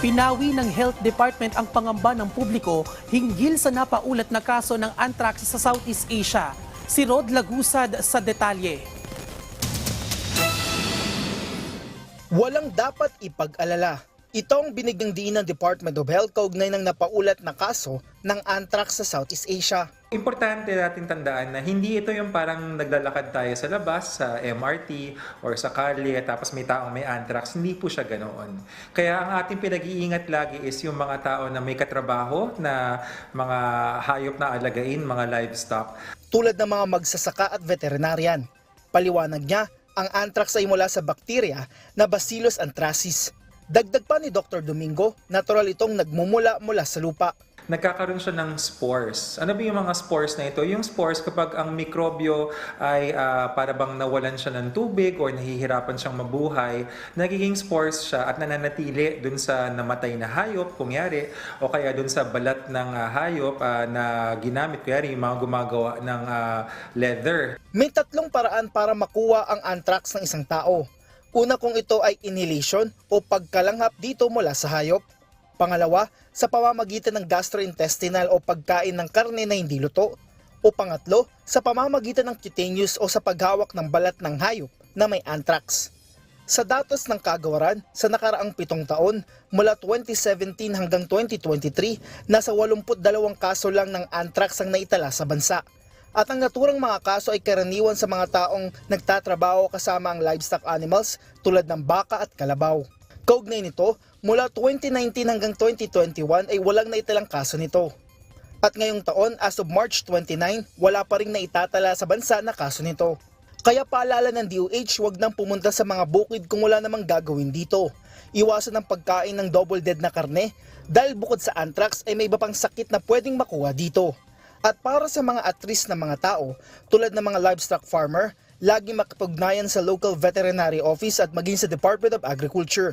Pinawi ng Health Department ang pangamba ng publiko hinggil sa napaulat na kaso ng anthrax sa Southeast Asia. Si Rod Lagusad sa detalye. Walang dapat ipag-alala. Ito ang binigyang diin ng Department of Health kaugnay ng napaulat na kaso ng anthrax sa Southeast Asia. Importante natin tandaan na hindi ito yung parang naglalakad tayo sa labas, sa MRT or sa kalye, tapos may taong may anthrax. Hindi po siya ganoon. Kaya ang ating pinag-iingat lagi is yung mga tao na may katrabaho, na mga hayop na alagain, mga livestock. Tulad ng mga magsasaka at veterinarian. Paliwanag niya, ang anthrax ay mula sa bakterya na Bacillus anthracis. Dagdag pa ni Dr. Domingo, natural itong nagmumula mula sa lupa. Nagkakaroon siya ng spores. Ano ba yung mga spores na ito? Yung spores kapag ang mikrobyo ay ah, para bang nawalan siya ng tubig or nahihirapan siyang mabuhay, nagiging spores siya at nananatili dun sa namatay na hayop, kungyari, o kaya dun sa balat ng ah, hayop ah, na ginamit, kungyari yung mga gumagawa ng ah, leather. May tatlong paraan para makuha ang anthrax ng isang tao. Una kung ito ay inhalation o pagkalanghap dito mula sa hayop. Pangalawa, sa pamamagitan ng gastrointestinal o pagkain ng karne na hindi luto. O pangatlo, sa pamamagitan ng cutaneous o sa paghawak ng balat ng hayop na may anthrax. Sa datos ng kagawaran, sa nakaraang pitong taon, mula 2017 hanggang 2023, nasa 82 kaso lang ng anthrax ang naitala sa bansa. At ang naturang mga kaso ay karaniwan sa mga taong nagtatrabaho kasama ang livestock animals tulad ng baka at kalabaw. Kaugnay nito, mula 2019 hanggang 2021 ay walang naitalang kaso nito. At ngayong taon, as of March 29, wala pa rin naitatala sa bansa na kaso nito. Kaya paalala ng DOH huwag nang pumunta sa mga bukid kung wala namang gagawin dito. Iwasan ang pagkain ng double dead na karne dahil bukod sa anthrax ay may iba pang sakit na pwedeng makuha dito. At para sa mga atris na mga tao, tulad ng mga livestock farmer, lagi makipagnayan sa local veterinary office at maging sa Department of Agriculture.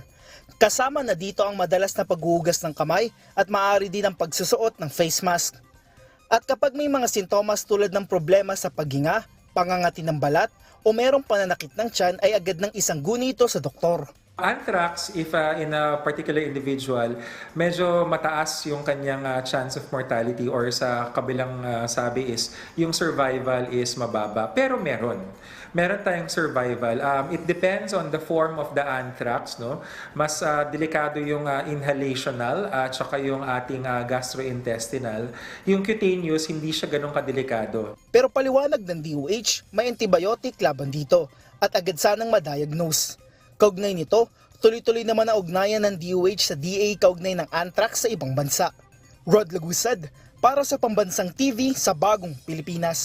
Kasama na dito ang madalas na paghuhugas ng kamay at maaari din ang pagsusuot ng face mask. At kapag may mga sintomas tulad ng problema sa paghinga, pangangati ng balat, o merong pananakit ng tiyan ay agad ng isang guni ito sa doktor. Anthrax, if uh, in a particular individual, medyo mataas yung kanyang uh, chance of mortality or sa kabilang uh, sabi is yung survival is mababa. Pero meron. Meron tayong survival. Um, it depends on the form of the anthrax. No? Mas uh, delikado yung uh, inhalational at saka yung ating uh, gastrointestinal. Yung cutaneous, hindi siya ganun kadelikado. Pero paliwanag ng DOH, may antibiotic laban dito at agad sanang madiagnose. Kaugnay nito, tuloy-tuloy naman ang ugnayan ng DOH sa DA kaugnay ng anthrax sa ibang bansa. Rod Lagusad, para sa Pambansang TV sa Bagong Pilipinas.